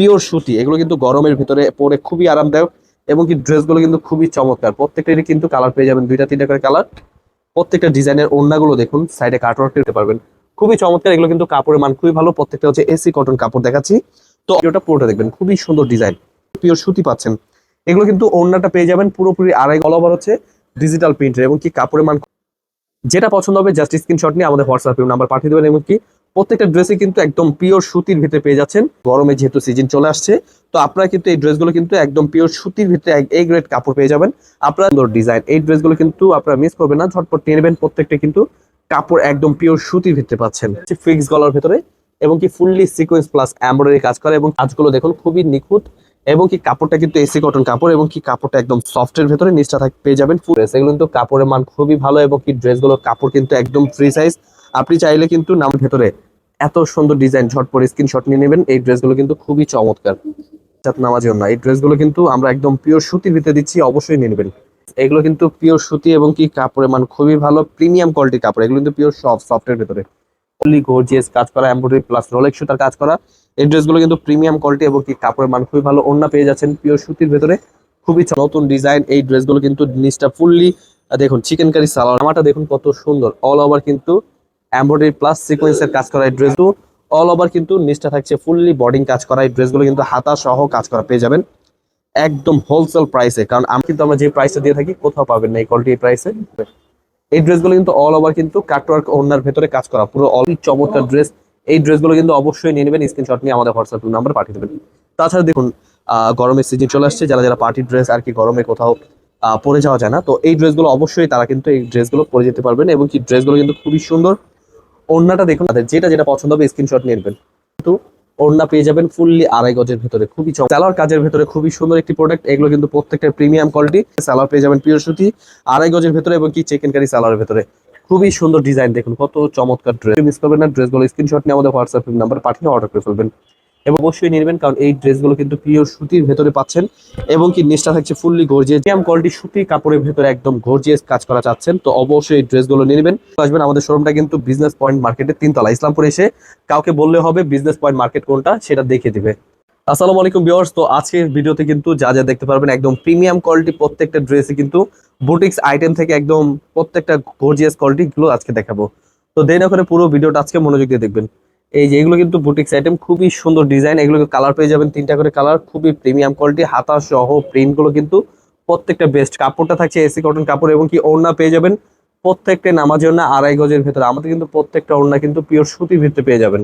Pure সুতি, এগুলো কিন্তু গরমের ভিতরে পরে খুবই আরামদায়ক এবং কি ড্রেসগুলো কিন্তু খুবই চমৎকার। প্রত্যেকটারই কিন্তু কালার পেয়ে যাবেন, দুইটা, তিনটা করে কালার। প্রত্যেকটা ডিজাইনের ওড়নাগুলো দেখুন সাইডে কাটওয়ার্ক দিতে পারবেন। খুবই চমৎকার, এগুলো কিন্তু কাপড়ের মান খুবই ভালো, প্রত্যেকটা হচ্ছে এসি কটন কাপড় দেখাচ্ছি। তো ভিডিওটা পুরোটা দেখবেন, খুবই সুন্দর ডিজাইন, পিওর সুতি পাচ্ছেন। এগুলো কিন্তু ওড়নাটা পেয়ে যাবেন, পুরোপুরি আড়াই অল ওভার হচ্ছে ডিজিটাল প্রিন্টের এবং কি কাপড়ের মান যেটা পছন্দ হবে জাস্ট স্ক্রিনশট নিয়ে আমাদের হোয়াটসঅ্যাপ নাম্বার পাঠিয়ে দেবেন এবং কি প্রত্যেকটা ড্রেসে কিন্তু একদম পিওর সুতির ভিতরে পেয়ে যাচ্ছেন। গরমে যেহেতু সিজন চলে আসছে, তো আপনারা কিন্তু এই ড্রেসগুলো কিন্তু একদম পিওর সুতির ভিতরে এই গ্রেড কাপড় পেয়ে যাবেন। আপনার ডিজাইন এই ড্রেসগুলো কিন্তু আপনারা মিস করবেন না, ঝটপট নেবেন। প্রত্যেকটা কিন্তু কাপড় একদম পিওর সুতির ভিতরে পাচ্ছেন। ফিক্স গলার ভিতরে এবং কি ফুললি সিকোয়েন্স প্লাস এমব্রয়ডারি কাজ করে এবং কাজগুলো দেখুন খুবই নিখুঁত এবং কি কাপড়টা কিন্তু এসি কটন কাপড় এবং কি কাপড়টা একদম সফটের ভেতরে নিচটা থাক পেয়ে যাবেন ফুল ড্রেস এগুলো কিন্তু কাপড়ের মান খুবই ভালো এবং কি ড্রেসগুলো কাপড় কিন্তু একদম ফ্রি সাইজ আপনি চাইলে কিন্তু নাম ভেতরে এত সুন্দর ডিজাইন ঝটপট স্ক্রিনশট নিয়ে নেবেন। এই ড্রেসগুলো কিন্তু খুবই চমৎকার। নামার জন্য এই ড্রেসগুলো কিন্তু আমরা একদম পিওর সুতির ভিতরে দিচ্ছি, অবশ্যই নিয়ে নেবেন। এগুলো কিন্তু পিওর সুতি এবং কি কাপড়ের মান খুবই ভালো প্রিমিয়াম কোয়ালিটির কাপড়। এগুলো কিন্তু পিওর সফট সফটের ভেতরে। ফুললি গর্জিয়াস কাজ করা এমব্রয়ডারি প্লাস রোলেক্স সুতার কাজ করা। এই ড্রেসগুলো কিন্তু প্রিমিয়াম কোয়ালিটি এবং কি কাপড়ের মান খুবই ভালো। ওড়না পেয়ে যাচ্ছেন পিওর সুতির ভেতরে। খুবই নতুন ডিজাইন এই ড্রেসগুলো কিন্তু নিচটা ফুললি দেখুন চিকেন কারি সালোয়ার। জামাটা দেখুন কত সুন্দর। অল ওভার কিন্তু এমব্রয়ডারি প্লাস সিকোয়েন্সের কাজ করা এই ড্রেস অল ওভার কিন্তু নিচটা থাকছে ফুললি বডিং কাজ করা। এই ড্রেসগুলো কিন্তু হাতা সহ কাজ করা, পেয়ে যাবেন। একদম হোলসেল প্রাইসে কারণ আমি কিন্তু আমরা যে প্রাইসে দিয়ে থাকি, কোথাও পাবেন না এই কোয়ালিটি প্রাইসে এই ড্রেসগুলো কিন্তু অল ওভার কিন্তু কাটওয়ার্ক ওনার ভেতরে কাজ করা, পুরো অল চমৎকার ড্রেস এই ড্রেসগুলো কিন্তু অবশ্যই নিয়ে নেবেন স্ক্রিনশট নিয়ে আমাদের হোয়াটসঅ্যাপ নাম্বার পাঠিয়ে দেবেন। তাছাড়া দেখুন গরমের সিজন চলে আসছে, যারা যারা পার্টি ড্রেস আর কি গরমে কোথাও পরে যাওয়া যায় না। তো এই ড্রেসগুলো অবশ্যই তারা কিন্তু এই ড্রেসগুলো পরে যেতে পারবেন এবং কি ড্রেসগুলো কিন্তু খুবই সুন্দর। ওড়নাটা দেখুন তাদের যেটা যেটা পছন্দ হবে স্ক্রিনশট নিয়ে নেবেন। কিন্তু ওড়না পেয়ে যাবেন ফুললি আড়াই গজের ভেতরে, খুবই সালোয়ার কাজের ভেতরে খুবই সুন্দর একটি প্রোডাক্ট এগুলো কিন্তু প্রত্যেকটা প্রিমিয়াম কোয়ালিটি সালোয়ার পেয়ে যাবেন পিওর সুতি, আড়াই গজের ভেতরে এবং কি চিকেন কারি স্যালোয়ারের ভেতরে। খুবই সুন্দর ডিজাইন দেখুন, কত চমৎকার ড্রেস মিস করবেন না ড্রেসগুলো স্ক্রিনশট নিয়ে আমাদের হোয়াটসঅ্যাপ নাম্বার পাঠিয়ে অর্ডার করে ফেলবেন। এবং অবশ্যই নেবেন, কারণ এই ড্রেসগুলো কিন্তু পিওর সুতির ভেতরে পাচ্ছেন এবং কি নিচটা থাকছে ফুললি গর্জিয়াস কোয়ালিটি সুতি কাপড়ের ভেতরে একদম গর্জিয়াস কাজ করা চাচ্ছেন, তো অবশ্যই এই ড্রেসগুলো নিয়ে নেবেন। আসবেন আমাদের শোরুমটা কিন্তু বিজনেস পয়েন্ট মার্কেটের তিনতলা, ইসলামপুরে এসে কাউকে বললে হবে বিজনেস পয়েন্ট মার্কেট কোনটা, সেটা দেখে দিবে। আসসালামু আলাইকুম ভিউয়ার্স তো আজকের ভিডিওতে কিন্তু যা যা দেখতে পারবেন একদম প্রিমিয়াম কোয়ালিটি প্রত্যেকটা ড্রেসে কিন্তু বুটিক্স আইটেম থেকে একদম প্রত্যেকটা গর্জিয়াস কোয়ালিটি গুলো আজকে দেখাবো। তো দেরি না করে পুরো ভিডিওটা আজকে মনোযোগ দিয়ে দেখবেন। এই যে এগুলো কিন্তু বুটিক্স আইটেম খুবই সুন্দর ডিজাইন এগুলো কালার পেয়ে যাবেন, তিনটা করে কালার খুবই প্রিমিয়াম কোয়ালিটি হাতা সহ প্রিন্টগুলো কিন্তু প্রত্যেকটা বেস্ট কাপড়টা থাকছে এসি কটন কাপড় এবং কি ওড়না পেয়ে যাবেন প্রত্যেকটা নামাজের ওড়না আড়াই গজের ভেতরে। আমাদের কিন্তু প্রত্যেকটা ওড়না কিন্তু পিওর সুতির ভিতরে পেয়ে যাবেন।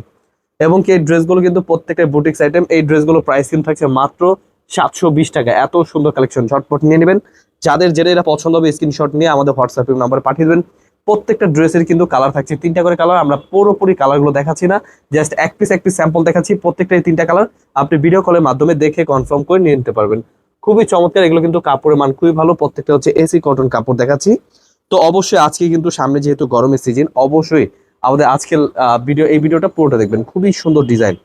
এবং কি এই ড্রেসগুলো কিন্তু প্রত্যেকটা বুটিক্স আইটেম এই ড্রেসগুলো প্রাইস কিন্তু থাকছে মাত্র সাতশো বিশ টাকা। এত সুন্দর কালেকশন ঝটপট নিয়ে নেবেন। যাদের যেটা পছন্দ হবে স্ক্রিনশট নিয়ে আমাদের হোয়াটসঅ্যাপ নাম্বার পাঠিয়ে দেবেন। প্রত্যেকটা ড্রেসের কিন্তু কালার থাকছে। তিনটা করে কালার আমরা পুরোপুরি কালারগুলো দেখাচ্ছি না। জাস্ট এক পিস এক পিস স্যাম্পল দেখাচ্ছি প্রত্যেকটাই তিনটা কালার আপনি ভিডিও কলের মাধ্যমে দেখে কনফার্ম করে নিয়ে নিতে পারবেন। খুবই চমৎকার, এগুলো কিন্তু কাপড়ের মান খুবই ভালো। প্রত্যেকটা হচ্ছে এসি কটন কাপড় দেখাচ্ছি। তো অবশ্যই আজকে কিন্তু সামনে যেহেতু গরমের সিজন অবশ্যই আমাদের আজকের ভিডিও এই ভিডিওটা পুরোটা দেখবেন। খুবই সুন্দর ডিজাইন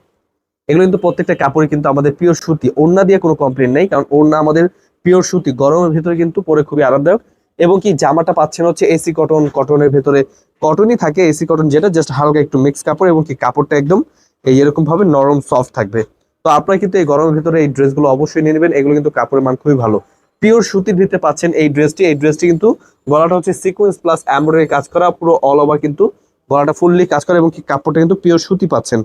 এগুলো কিন্তু প্রত্যেকটা কাপড়ে কিন্তু আমাদের পিওর সুতি। ওড়না দিয়ে কোনো কমপ্লেন নেই, কারণ ওড়না আমাদের পিওর সুতি। গরমের ভিতরে কিন্তু পরে খুবই আরামদায়ক। এবং কি জামাটা পাচ্ছেন হচ্ছে এসি কটন কটনের ভেতরে কটনই থাকে এসি কটন যেটা জাস্ট হালকা একটু মিক্স কাপড় এবং কি কাপড়টা একদম এই এরকম ভাবে নরম সফট থাকবে। তো আপনারা কিন্তু এই গরমের ভিতরে এই ড্রেসগুলো অবশ্যই নিয়ে নেবেন, এগুলো কিন্তু কাপড়ের মান খুবই ভালো। পিওর সুতির ভিতরে পাচ্ছেন এই ড্রেসটি এই ড্রেসটি কিন্তু গলাটা হচ্ছে সিকোয়েন্স প্লাস এমব্রয়ডারি কাজ করা, পুরো অল ওভার কিন্তু গলাটা ফুললি কাজ করা এবং কি কাপড়টা কিন্তু পিওর সুতি পাচ্ছেন।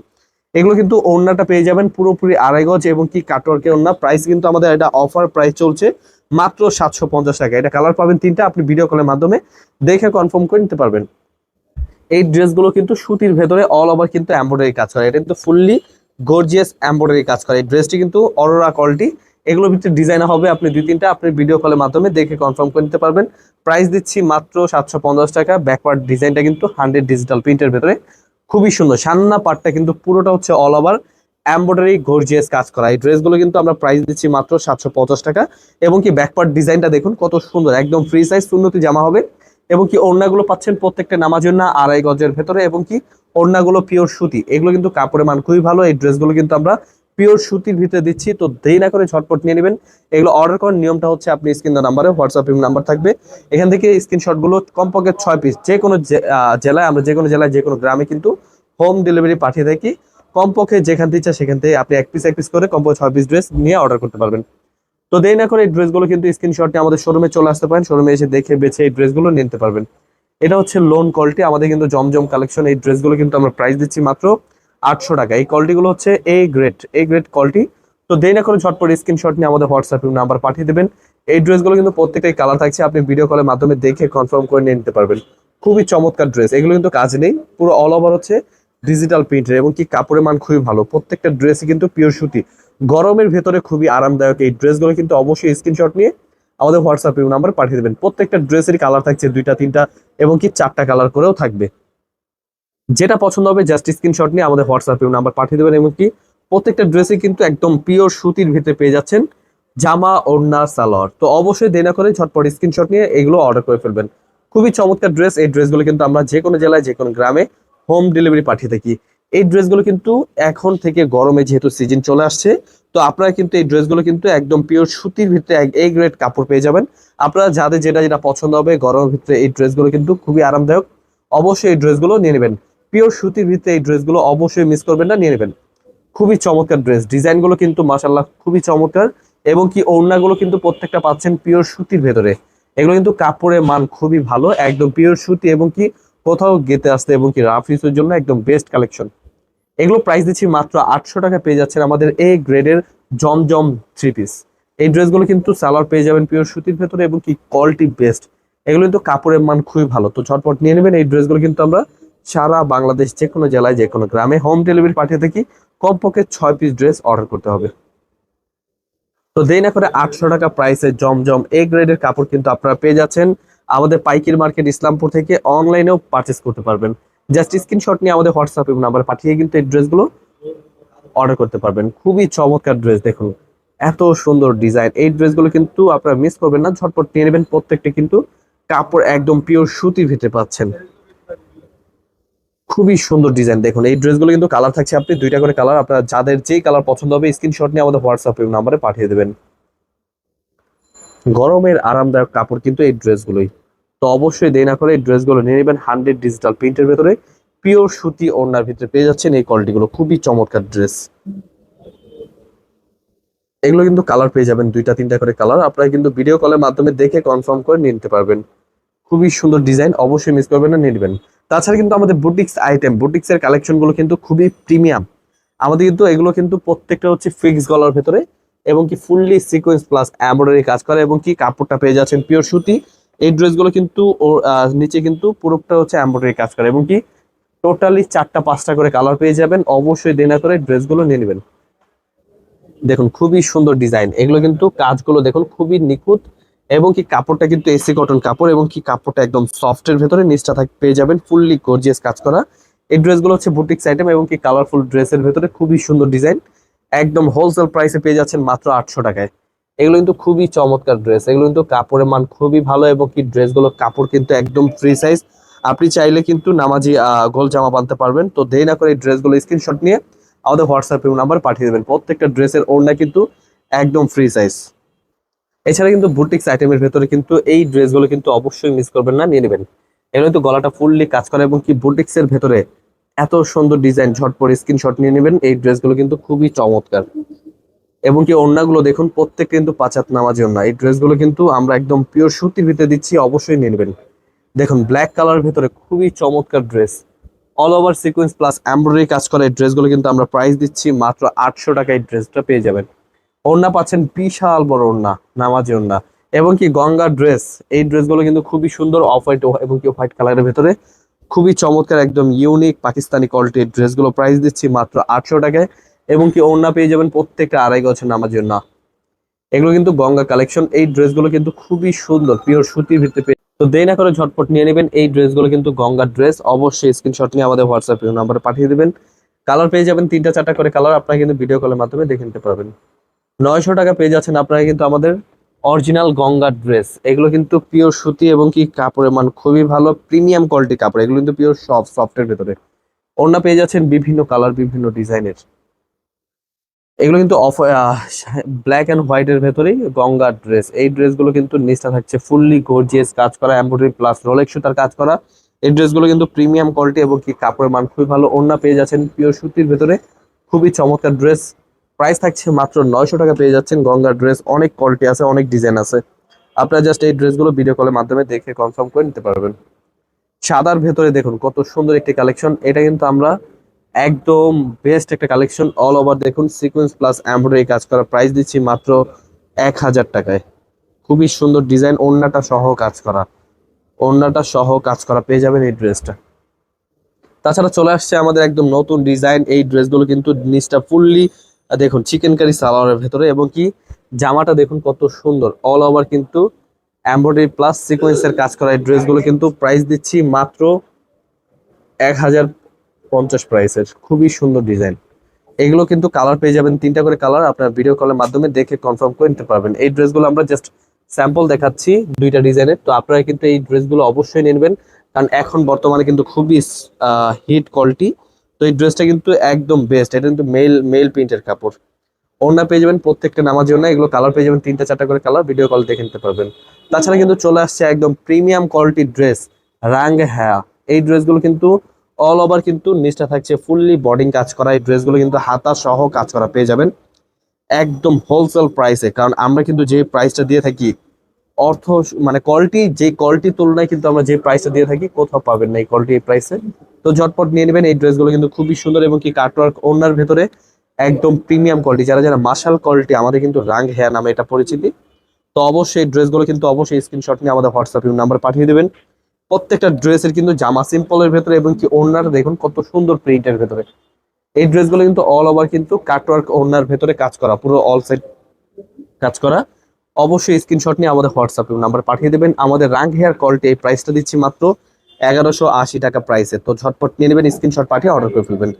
এগুলো কিন্তু ওড়নাটা পেয়ে যাবেন পুরোপুরি আড়াই গজ এবং কি কাটওয়ার্কের ওড়না। প্রাইস কিন্তু আমাদের এটা অফার প্রাইস চলছে মাত্র সাতশো পঞ্চাশ টাকা। এটা কালার পাবেন তিনটা, আপনি ভিডিও কলের মাধ্যমে দেখে কনফার্ম করে নিতে পারবেন। এই ড্রেসগুলো কিন্তু সুতির ভেতরে অল ওভার কিন্তু এমব্রয়ডারি কাজ করে। এটা কিন্তু ফুললি গর্জিয়াস এমব্রয়ডারি কাজ করে। এই ড্রেসটি কিন্তু অরোরা কোয়ালিটি এগুলোর ভিতরে ডিজাইন হবে আপনি দুই, তিনটা, আপনি ভিডিও কলের মাধ্যমে দেখে কনফার্ম করে নিতে পারবেন। প্রাইস দিচ্ছি মাত্র সাতশো পঞ্চাশ টাকা। ব্যাকওয়ার্ড ডিজাইনটা কিন্তু হান্ড্রেড ডিজিটাল প্রিন্টের ভেতরে। খুবই সুন্দর। সান্না পার্টটা কিন্তু পুরোটা হচ্ছে অল ওভার এমব্রয়ডারি গর্জিয়াস কাজ করা। এই ড্রেসগুলো কিন্তু আমরা প্রাইস দিচ্ছি মাত্র সাতশো পঞ্চাশ টাকা। এবং কি ব্যাকপার্ট ডিজাইনটা দেখুন, কত সুন্দর, একদম ফ্রি সাইজ সুন্নতি জামা হবে। এবং কি ওড়নাগুলো পাচ্ছেন প্রত্যেকটা নামার জন্য আড়াই গজের ভেতরে এবং কি ওড়নাগুলো পিওর সুতি। এগুলো কিন্তু কাপড়ের মান খুবই ভালো, এই ড্রেসগুলো কিন্তু আমরা পিওর সুতির ভিতরে দিচ্ছি। তো দেরি না করে ঝটপট নিয়ে নেবেন। এগুলো অর্ডার করার নিয়মটা হচ্ছে আপনি স্ক্রিন নাম্বারে হোয়াটসঅ্যাপ নাম্বার থাকবে। এখান থেকে স্ক্রিনশটগুলো কমপক্ষে ছয় পিস যে কোনো জেলায়, আমরা যে কোনো জেলায়, যে কোনো গ্রামে কিন্তু হোম ডেলিভারি পাঠিয়ে থাকি। কমপক্ষে যেখান থেকে সেখান থেকে আপনি এক পিস এক পিস করে কমপক্ষে ছয় পিস ড্রেস নিয়ে অর্ডার করতে পারবেন। তো দেরি না করে এই ড্রেসগুলো কিন্তু স্ক্রিনশট নিয়ে আমাদের শোরুমে চলে আসতে পারেন। শোরুমে এসে দেখে, বেছে এই ড্রেসগুলো নিতে পারবেন। এটা হচ্ছে লোন কোয়ালিটি আমাদের কিন্তু জমজম কালেকশন এই ড্রেসগুলো কিন্তু আমরা প্রাইস দিচ্ছি মাত্র আটশো টাকা। এই কোয়ালিটিগুলো হচ্ছে A grade A grade quality তো দেরি না করে ঝটপট স্ক্রিনশট নিয়ে আমাদের হোয়াটসঅ্যাপ নাম্বার পাঠিয়ে দেবেন। এই ড্রেসগুলো কিন্তু প্রত্যেকটাই কালার থাকছে, আপনি ভিডিও কলের মাধ্যমে দেখে কনফার্ম করে নিয়ে নিতে পারবেন। খুবই চমৎকার ড্রেস এগুলো কিন্তু কাজ নেই, পুরো অল ওভার হচ্ছে। ডিজিটাল প্রিন্টের এবং কি কাপড়ের মান খুবই ভালো। প্রত্যেকটা ড্রেসই কিন্তু পিওর সুতি। গরমের ভেতরে খুবই আরামদায়ক এই ড্রেসগুলো কিন্তু অবশ্যই স্ক্রিনশট নিয়ে আমাদের হোয়াটসঅ্যাপ নাম্বার পাঠিয়ে দেবেন। প্রত্যেকটা ড্রেসেরই কালার থাকছে দুইটা, তিনটা এবং কি চারটা কালার করেও থাকবে। যেটা পছন্দ হবে জাস্ট স্ক্রিনশট নিয়ে আমাদের হোয়াটসঅ্যাপ নাম্বার পাঠিয়ে দেবেন এবং কি প্রত্যেকটা ড্রেসে কিন্তু একদম পিওর সুতির ভিতরে পেয়ে যাচ্ছেন জামা, ওড়না, সালোয়ার। তো অবশ্যই দেনা করে ঝটপট স্ক্রিনশট নিয়ে এগুলো অর্ডার করে ফেলবেন। খুবই চমৎকার ড্রেস এই ড্রেসগুলো কিন্তু আমরা যে কোনো জেলায় যে কোনো গ্রামে হোম ডেলিভারি পাঠিয়ে থাকি। এই ড্রেসগুলো কিন্তু এখন থেকে গরমে যেহেতু সিজন চলে আসছে, তো আপনারা কিন্তু এই ড্রেসগুলো কিন্তু একদম পিওর সুতির ভিতরে এই গ্রেড কাপড় পেয়ে যাবেন। আপনারা যাদের যেটা যেটা পছন্দ হবে, গরমের ভিতরে এই ড্রেসগুলো কিন্তু খুবই আরামদায়ক, অবশ্যই এই ড্রেসগুলো নিয়ে নেবেন। পিওর সুতির ভিতরে এই ড্রেসগুলো অবশ্যই মিস করবেন না, নিয়ে নেবেন। খুবই চমৎকার ড্রেস ডিজাইনগুলো কিন্তু মাসাল্লাহ খুবই চমৎকার এবং কি ওড়নাগুলো কিন্তু প্রত্যেকটা পাচ্ছেন পিওর সুতির ভেতরে। এগুলো কিন্তু কাপড়ের মান খুবই ভালো, একদম পিওর সুতি এবং কি কোথাও গেতে আসতে এবং কি রাফ ইউজের জন্য একদম বেস্ট কালেকশন এগুলো প্রাইস দিচ্ছি মাত্র আটশো টাকা পেয়ে যাচ্ছেন আমাদের এ গ্রেডের জমজম থ্রি পিস এই ড্রেসগুলো কিন্তু সালোয়ার পেয়ে যাবেন পিওর সুতির ভেতরে এবং কি কোয়ালিটি বেস্ট এগুলো কিন্তু কাপড়ের মান খুবই ভালো। তো ঝটপট নিয়ে নেবেন এই ড্রেসগুলো কিন্তু আমরা সারা বাংলাদেশ যে কোনো জেলায়, যে কোনো গ্রামে হোম ডেলিভারি পাঠিয়ে থাকি কমপক্ষে ছয় পিস ড্রেস অর্ডার করতে হবে। তো দেই না করে আটশো টাকা প্রাইসে জমজম এ গ্রেডের কাপড় কিন্তু আপনারা পেয়ে যাচ্ছেন। আমাদের পাইকির মার্কেট ইসলামপুর থেকে অনলাইনেও পারচেস করতে পারবেন। জাস্ট স্ক্রিনশট নিয়ে আমাদের হোয়াটসঅ্যাপ নাম্বার পাঠিয়ে কিন্তু এই ড্রেসগুলো অর্ডার করতে পারবেন। খুবই চমৎকার ড্রেস দেখুন। এত সুন্দর ডিজাইন এই ড্রেসগুলো কিন্তু আপনারা মিস করবেন না। ঝটপট নিয়ে নেবেন। প্রত্যেকটা কিন্তু কাপড় একদম পিওর সুতির ভিতরে পাচ্ছেন। খুবই সুন্দর ডিজাইন দেখুন। এই ড্রেসগুলো কিন্তু কালার থাকছে। আপনি দুইটা করে কালার আপনার যাদের যেই কালার পছন্দ হবে স্ক্রিনশট নিয়ে আমাদের হোয়াটসঅ্যাপ নাম্বারে পাঠিয়ে দেবেন। গরমের আরামদায়ক কাপড় কিন্তু এই ড্রেসগুলোই। তো অবশ্যই দেরি না করে এই ড্রেসগুলো নিয়ে নেবেন হান্ড্রেড ডিজিটাল প্রিন্টের ভেতরে। পিওর সুতি ওড়নার ভিতরে পেয়ে যাচ্ছেন এই কোয়ালিটিগুলো, খুবই চমৎকার ড্রেস। এগুলো কিন্তু কালার পেয়ে যাবেন, দুইটা, তিনটা করে কালার। আপনারা কিন্তু ভিডিও কলের মাধ্যমে দেখে কনফার্ম করে নিতে পারবেন। খুবই সুন্দর ডিজাইন, অবশ্যই মিস করবেন না নেবেন। তাছাড়া কিন্তু আমাদের বুটিক্স আইটেম বুটিক্স এর কালেকশনগুলো কিন্তু খুবই প্রিমিয়াম। আমাদের কিন্তু এগুলো কিন্তু প্রত্যেকটা হচ্ছে ফিক্স গলার ভেতরে। এবং কি ফুললি সিকোয়েন্স প্লাস এমব্রয়ডারি কাজ করে এবং কি কাপড়টা পেয়ে যাচ্ছেন পিওর সুতি। এই ড্রেসগুলো কিন্তু নিচে কিন্তু পুরোটা হচ্ছে এমব্রয়ডারি কাজ করে এবং কি টোটালি চারটা পাঁচটা করে কালার পেয়ে যাবেন। অবশ্যই দেনা করে ড্রেসগুলো নিয়ে নেবেন। দেখুন, খুবই সুন্দর ডিজাইন এগুলো কিন্তু কাজগুলো দেখুন খুবই নিখুঁত এবং কি কাপড়টা কিন্তু এসি কটন কাপড় এবং কি কাপড়টা একদম সফটের ভেতরে নিচটা থাক, পেয়ে যাবেন ফুললি গর্জিয়াস কাজ করা। এই ড্রেসগুলো হচ্ছে বুটিক্স আইটেম এবং কি কালারফুল ড্রেসের ভেতরে খুবই সুন্দর ডিজাইন একদম হোলসেল প্রাইসে পেয়ে যাচ্ছেন মাত্র আটশো টাকায়। এগুলো কিন্তু খুবই চমৎকার ড্রেস এগুলো কিন্তু কাপড়ের মান খুবই ভালো এবং কি ড্রেসগুলো কাপড় কিন্তু একদম ফ্রি সাইজ আপনি চাইলে কিন্তু নামাজি গোল জামা বানতে পারবেন। তো দেরি না করে এই ড্রেসগুলো স্ক্রিনশট নিয়ে আমাদের হোয়াটসঅ্যাপ নাম্বার পাঠিয়ে দেবেন। প্রত্যেকটা ড্রেসের ওড়না কিন্তু একদম ফ্রি সাইজ এছাড়া কিন্তু বুটিক্স আইটেমের ভেতরে কিন্তু এই ড্রেসগুলো কিন্তু অবশ্যই মিস করবেন না, নিয়ে নেবেন। এগুলো কিন্তু গলাটা ফুললি কাজ করে এবং কি বুটিক্সের ভেতরে এত সুন্দর ডিজাইন, ঝটপট স্ক্রিনশট নিয়ে নেবেন। এই ড্রেসগুলো কিন্তু খুবই চমৎকার। এবং কি ওড়নাগুলো দেখুন, প্রত্যেক কিন্তু পাঁচাত নামাজি ওড়না। এই ড্রেসগুলো কিন্তু আমরা একদম পিওর সুতির ভিতরে দিচ্ছি, অবশ্যই নিয়ে নেবেন। দেখুন ব্ল্যাক কালার ভেতরে খুবই চমৎকার dress all over sequence plus embroidery কাজ করা এই ড্রেসগুলো কিন্তু আমরা প্রাইস দিচ্ছি মাত্র আটশো টাকা এই ড্রেসটা পেয়ে যাবেন। ওড়না পাচ্ছেন বিশাল বড় ওড়না নামাজি ওড়না। এবং কি গঙ্গা ড্রেস এই ড্রেসগুলো কিন্তু খুবই সুন্দর অফ হোয়াইট এবং কি হোয়াইট কালারের ভেতরে। খুবই চমৎকার একদম ইউনিক পাকিস্তানি কোয়ালিটির ড্রেসগুলো প্রাইস দিচ্ছি মাত্র আটশো টাকায় এবং কি ওড়না পেয়ে যাবেন প্রত্যেকটা আড়াই গছের নামার জন্য এগুলো কিন্তু গঙ্গা কালেকশন এই ড্রেসগুলো কিন্তু খুবই সুন্দর পিওর সুতির ভিত্তি পেয়ে তো দেরি না করে ঝটপট নিয়ে নেবেন, এই ড্রেসগুলো কিন্তু গঙ্গার ড্রেস অবশ্যই স্ক্রিনশট নিয়ে আমাদের হোয়াটসঅ্যাপ নাম্বারে পাঠিয়ে দেবেন। কালার পেয়ে যাবেন তিনটা চারটা করে কালার আপনারা কিন্তু ভিডিও কলের মাধ্যমে দেখে নিতে পারবেন। নয়শো টাকা পেয়ে যাচ্ছেন আপনারা কিন্তু আমাদের অরিজিনাল গঙ্গার ড্রেস। এগুলো কিন্তু পিওর সুতি এবং কি কাপড়ের মান খুবই ভালো প্রিমিয়াম কোয়ালিটি কাপড়। এগুলো কিন্তু পিওর সফট সফটের ভেতরে। ওড়না পেয়ে যাচ্ছেন বিভিন্ন কালার বিভিন্ন ডিজাইনের এগুলো কিন্তু অফ ব্ল্যাক অ্যান্ড হোয়াইটের ভেতরেই গঙ্গার ড্রেস। এই ড্রেসগুলো কিন্তু নিচটা থাকছে ফুললি গর্জিয়াস কাজ করা এমব্রয়ডারি প্লাস রোলেক্স সুতার কাজ করা। এই ড্রেসগুলো কিন্তু প্রিমিয়াম কোয়ালিটি এবং কি কাপড়ের মান খুবই ভালো। ওড়না পেয়ে যাচ্ছেন পিওর সুতির ভেতরে। খুবই চমৎকার ড্রেস। প্রাইস থাকছে মাত্র নয়শো টাকা পেয়ে যাচ্ছেন গঙ্গার ড্রেস অনেক কোয়ালিটি আছে, অনেক ডিজাইন আছে। আপনারা জাস্ট এই ড্রেসগুলো ভিডিও কলের মাধ্যমে দেখে কনফার্ম করে নিতে পারবেন। সাদার ভেতরে দেখুন, কত সুন্দর একটি কালেকশন এটা কিন্তু আমরা একদম বেস্ট একটা কালেকশন অল ওভার দেখুন সিকোয়েন্স প্লাস এমব্রয়ডারি কাজ করা। প্রাইস দিচ্ছি মাত্র এক হাজার টাকায়। খুবই সুন্দর ডিজাইন ওড়নাটা সহ কাজ করা। ওড়নাটা সহ কাজ করা। পেয়ে যাবেন এই ড্রেসটা তাছাড়া চলে আসছে আমাদের একদম নতুন ডিজাইন এই ড্রেসগুলো কিন্তু নিচটা ফুললি দেখুন চিকেন কারি সালোয়ারের ভেতরে এবং কি জামাটা দেখুন কত সুন্দর। অল ওভার কিন্তু এমব্রয়ডারি প্লাস সিকোয়েন্সের কাজ করা এই ড্রেসগুলো কিন্তু প্রাইস দিচ্ছি মাত্র এক হাজার পঞ্চাশ প্রাইসের খুবই সুন্দর ডিজাইন এগুলো কিন্তু কালার পেয়ে যাবেন, তিনটা করে কালার আপনার ভিডিও কলের মাধ্যমে দেখে কনফার্ম করে নিতে পারবেন। এই ড্রেসগুলো আমরা জাস্ট স্যাম্পল দেখাচ্ছি দুইটা ডিজাইনের তো আপনারা কিন্তু এই ড্রেসগুলো অবশ্যই নেবেন কারণ এখন বর্তমানে কিন্তু খুবই হিট কোয়ালিটি তো এই ড্রেসটা কিন্তু একদম বেস্ট এটা কিন্তু মেল মেল প্রিন্টের কাপড়। ওড়না পেয়ে যাবেন প্রত্যেকটা নামাজ জন্য এগুলো কালার পেয়ে যাবেন, তিনটা চারটা করে কালার ভিডিও কল দেখে নিতে পারবেন। তাছাড়া কিন্তু চলে আসছে একদম প্রিমিয়াম কোয়ালিটির ড্রেস রাং হ্যাঁ। এই ড্রেসগুলো কিন্তু অল ওভার কিন্তু নিচটা থাকছে ফুললি বডিং কাজ করা। এই ড্রেসগুলো কিন্তু হাতা সহ কাজ করা, পেয়ে যাবেন। একদম হোলসেল প্রাইসে কারণ আমরা কিন্তু যে প্রাইসটা দিয়ে থাকি অর্থ মানে কলটি যে কোয়ালিটির তুলনায় কিন্তু আমরা যে প্রাইসটা দিয়ে থাকি, কোথাও পাবেন না এই কোয়ালিটি এই প্রাইসে তো ঝটপট নিয়ে নেবেন, এই ড্রেসগুলো কিন্তু খুবই সুন্দর এবং কি কাটওয়ার্ক ওনার ভেতরে একদম প্রিমিয়াম কোয়ালিটি যারা যারা মার্শাল কোয়ালিটি আমাদের কিন্তু রাং হেয়ার নামে এটা পরিচিতি। তো অবশ্যই ড্রেসগুলো কিন্তু অবশ্যই স্ক্রিনশট নিয়ে আমাদের হোয়াটসঅ্যাপ নাম্বার পাঠিয়ে দেবেন। প্রত্যেকটা ড্রেসের কিন্তু জামা সিম্পলের ভেতরে এবং কি ওনার দেখুন কত সুন্দর প্রিন্টের ভেতরে। এই ড্রেসগুলো কিন্তু অল ওভার কিন্তু কাটওয়ার্ক ওনার ভেতরে কাজ করা, পুরো অল সাইড কাজ করা। অবশ্যই স্ক্রিনশট নিয়ে আমাদের হোয়াটসঅ্যাপ নাম্বার পাঠিয়ে দেবেন। আমাদের রাং হেয়ার কোয়ালিটি এই প্রাইসটা দিচ্ছি মাত্র এগারোশো আশি টাকা প্রাইসে তো ঝটপট নিয়ে নেবেন স্ক্রিনশট পাঠিয়ে অর্ডার করে ফেলবেন।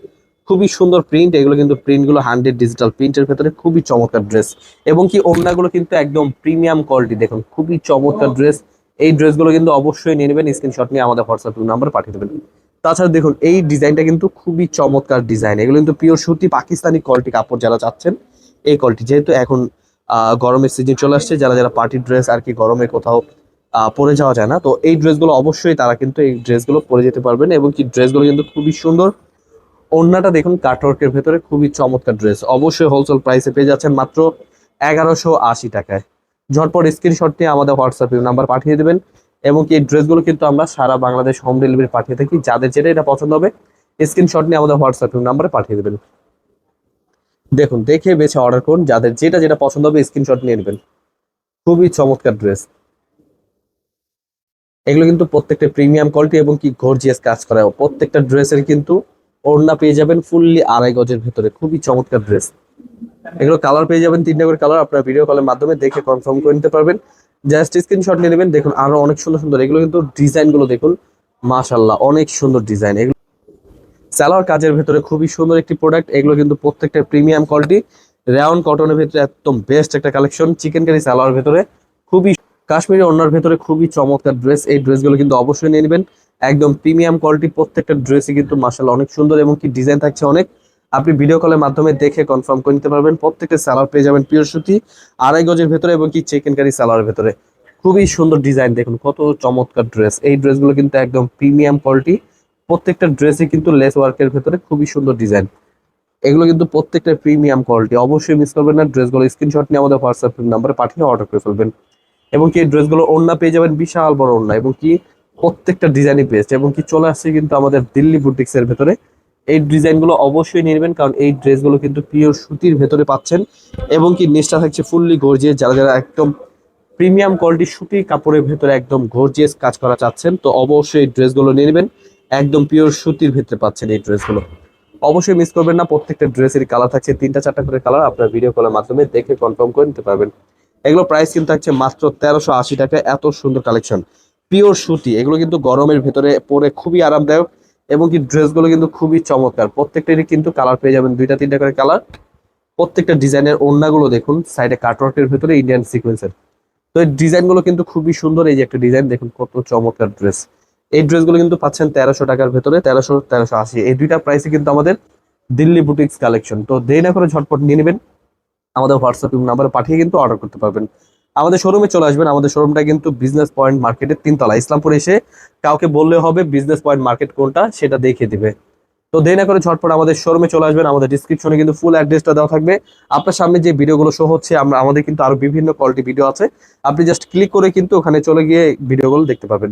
খুবই সুন্দর প্রিন্ট এগুলো কিন্তু প্রিন্টগুলো হান্ড্রেড ডিজিটাল প্রিন্টের ভেতরে খুবই চমৎকার ড্রেস এবং কি ওড়নাগুলো কিন্তু একদম প্রিমিয়াম কোয়ালিটি দেখুন, খুবই চমৎকার ড্রেস এই ড্রেসগুলো কিন্তু অবশ্যই নিয়ে নেবেন স্ক্রিনশট নিয়ে আমাদের হোয়াটসঅ্যাপ নাম্বার পাঠিয়ে দেবেন। তাছাড়া দেখুন, এই ডিজাইনটা কিন্তু খুবই চমৎকার ডিজাইন এগুলো কিন্তু পিওর সুতি পাকিস্তানি কোয়ালিটি কাপড় যারা চাচ্ছেন, এই কোয়ালিটি যেহেতু এখন গরমের সিজন চলে আসছে, যারা যারা পার্টি ড্রেস আর কি গরমে কোথাও পরে যাওয়া যায় না। তো এই ড্রেসগুলো অবশ্যই তারা কিন্তু এই ড্রেসগুলো পরে যেতে পারবেন এবং কি ড্রেসগুলো কিন্তু খুবই সুন্দর। ওড়নাটা দেখুন কাটওয়ার্কের ভেতরে, খুবই চমৎকার ড্রেস অবশ্যই হোলসেল প্রাইসে পেয়ে যাচ্ছেন মাত্র এগারোশো আশি টাকায়। ঝটপট স্ক্রিনশট নিয়ে আমাদের হোয়াটসঅ্যাপে নাম্বার পাঠিয়ে দেবেন এবং কি এই ড্রেসগুলো কিন্তু আমরা সারা বাংলাদেশ হোম ডেলিভারি পাঠিয়ে থাকি। যাদের যেটা এটা পছন্দ হবে স্ক্রিনশট নিয়ে আমাদের হোয়াটসঅ্যাপে নাম্বারে পাঠিয়ে দেবেন। দেখুন, দেখে বেছে অর্ডার করুন, যাদের যেটা যেটা পছন্দ হবে স্ক্রিনশট নিয়ে নেবেন। খুবই চমৎকার ড্রেস এগুলো কিন্তু প্রত্যেকটা প্রিমিয়াম কোয়ালিটি এবং কি গর্জিয়াস কাজ করা। প্রত্যেকটা ড্রেসের কিন্তু ওড়না পেয়ে যাবেন ফুললি আড়াই গজের ভেতরে। খুবই চমৎকার ড্রেস এগুলো কালার পেয়ে যাবেন, তিনটা করে কালার আপনার ভিডিও কলের মাধ্যমে দেখে কনফার্ম করে নিতে পারবেন। জাস্ট স্ক্রিনশট নিয়ে নেবেন, দেখুন আরও অনেক সুন্দর সুন্দর। এগুলো কিন্তু ডিজাইনগুলো দেখুন মাশাল্লাহ অনেক সুন্দর ডিজাইন সালোয়ার কাজের ভেতরে খুবই সুন্দর একটি প্রোডাক্ট এগুলো কিন্তু প্রত্যেকটা প্রিমিয়াম কোয়ালিটি রেওন কটনের ভেতরে একদম বেস্ট একটা কালেকশন চিকেন কারি সালোয়ার ভেতরে। খুবই কাশ্মীরি ওনার ভেতরে খুবই চমৎকার ড্রেস এই ড্রেসগুলো কিন্তু অবশ্যই নিয়ে নেবেন। একদম প্রিমিয়াম কোয়ালিটি প্রত্যেকটা ড্রেসই কিন্তু মাসাল্লাহ অনেক সুন্দর এবং কি ডিজাইন থাকছে অনেক। আপনি ভিডিও কলের মাধ্যমে দেখে কনফার্ম করে নিতে পারবেন, প্রত্যেকটা সালোয়ার পেয়ে যাবেন পিওর সুতি, আড়াই গজের ভেতরে এবং কি চিকেন কারি সালোয়ার ভেতরে। খুবই সুন্দর ডিজাইন দেখুন কত চমৎকার ড্রেস এই ড্রেসগুলো কিন্তু একদম প্রিমিয়াম কোয়ালিটি প্রত্যেকটা ড্রেসই কিন্তু লেস ওয়ার্কের ভেতরে খুবই সুন্দর ডিজাইন এগুলো কিন্তু প্রত্যেকটা প্রিমিয়াম কোয়ালিটি অবশ্যই মিস করবেন না ড্রেসগুলো স্ক্রিনশট নিয়ে আমাদের হোয়াটসঅ্যাপ নাম্বারে পাঠিয়ে অর্ডার করে ফেলবেন। এবং কি ড্রেসগুলো ওড়না পেয়ে যাবেন, বিশাল বড় ওড়না। এবং কি, প্রত্যেকটা ডিজাইনই পেয়েছে এবং কি, চলে আসছে কিন্তু আমাদের দিল্লি বুটিক্সের ভেতরে। এই ডিজাইনগুলো অবশ্যই নেবেন, কারণ এই ড্রেসগুলো কিন্তু পিওর সুতির ভেতরে পাচ্ছেন। এবং কি নিচটা থাকছে ফুললি গর্জিয়াস যারা যারা একদম প্রিমিয়াম কোয়ালিটি সুতি কাপড়ের ভেতরে একদম গর্জিয়াস কাজ করা চাচ্ছেন, তো অবশ্যই এই ড্রেসগুলো নিয়ে নেবেন। একদম পিওর সুতির ভেতরে পাচ্ছেন এই ড্রেসগুলো। অবশ্যই মিস করবেন না, প্রত্যেকটা ড্রেসের কালার থাকছে, তিনটা চারটা করে কালার আপনার ভিডিও কলের মাধ্যমে দেখে কনফার্ম করে নিতে পারবেন। এগুলো প্রাইস কিন্তু থাকছে মাত্র তেরোশো আশি টাকা, এত সুন্দর কালেকশন পিওর সুতি, এগুলো কিন্তু গরমের ভেতরে পরে খুবই আরামদায়ক এবং কি ড্রেসগুলো কিন্তু খুবই চমৎকার। প্রত্যেকটারই কিন্তু কালার পেয়ে যাবেন, দুইটা, তিনটা করে কালার প্রত্যেকটা ডিজাইনের ওড়নাগুলো দেখুন সাইডে কাটওয়ার্কের ভেতরে ইন্ডিয়ান সিকোয়েন্সের তো এই ডিজাইনগুলো কিন্তু খুবই সুন্দর, এই যে একটা ডিজাইন দেখুন কত চমৎকার ড্রেস এই ড্রেসগুলো কিন্তু পাচ্ছেন তেরোশো টাকার ভেতরে, তেরোশো তেরোশো আশি। এই দুইটা প্রাইসে কিন্তু আমাদের দিল্লি বুটিক্স কালেকশন তো দেরি না করে ঝটপট নিয়ে নেবেন। আমাদের হোয়াটসঅ্যাপ নাম্বারে পাঠিয়ে কিন্তু অর্ডার করতে পারবেন। আমাদের শোরুমে চলে আসবেন। আমাদের শোরুমটা কিন্তু বিজনেস পয়েন্ট মার্কেটের তিনতলা। ইসলামপুরে এসে কাউকে বললে হবে বিজনেস পয়েন্ট মার্কেট কোনটা, সেটা দেখিয়ে দিবে। তো দেরি না করে ঝটপট আমাদের শোরুমে চলে আসবেন। আমাদের ডিসক্রিপশনে কিন্তু ফুল অ্যাড্রেসটা দেওয়া থাকবে। আপনার সামনে যে ভিডিওগুলো শো হচ্ছে, আমরা, আমাদের কিন্তু আরও বিভিন্ন কোয়ালিটি ভিডিও আছে। আপনি জাস্ট ক্লিক করে কিন্তু ওখানে চলে গিয়ে ভিডিওগুলো দেখতে পাবেন